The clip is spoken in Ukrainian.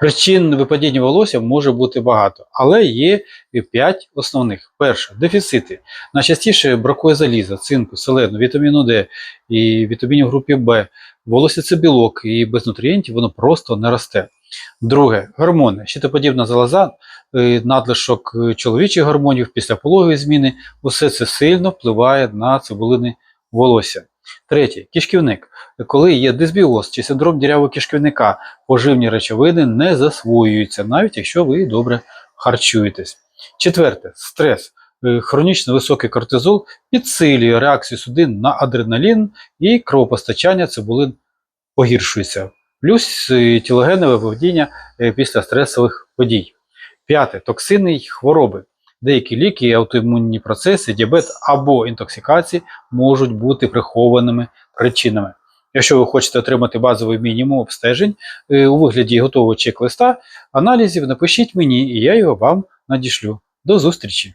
Причин випадіння волосся може бути багато, але є і 5 основних. Перше дефіцити. Найчастіше бракує заліза, цинку, селену, вітаміну Д і вітамінів групи Б. Волосся це білок, і без нутрієнтів воно просто не росте. Друге гормони. Щитоподібна залоза, е, надлишок е, чоловічих гормонів після пологової зміни. Усе це сильно впливає на цибулини волосся. Третє кишківник. Коли є дисбіоз чи синдром дірявого кишківника, поживні речовини не засвоюються, навіть якщо ви добре харчуєтесь. Четверте стрес. Е, Хронічно високий кортизол підсилює реакцію судин на адреналін і кровопостачання цибулин погіршується. Плюс е, тілогенне виведіння е, після стресових подій. П'яте токсини й хвороби. Деякі ліки, аутоімунні процеси, діабет або інтоксикації можуть бути прихованими причинами. Якщо ви хочете отримати базовий мінімум обстежень е, у вигляді готового чек-листа, аналізів, напишіть мені, і я його вам надішлю. До зустрічі!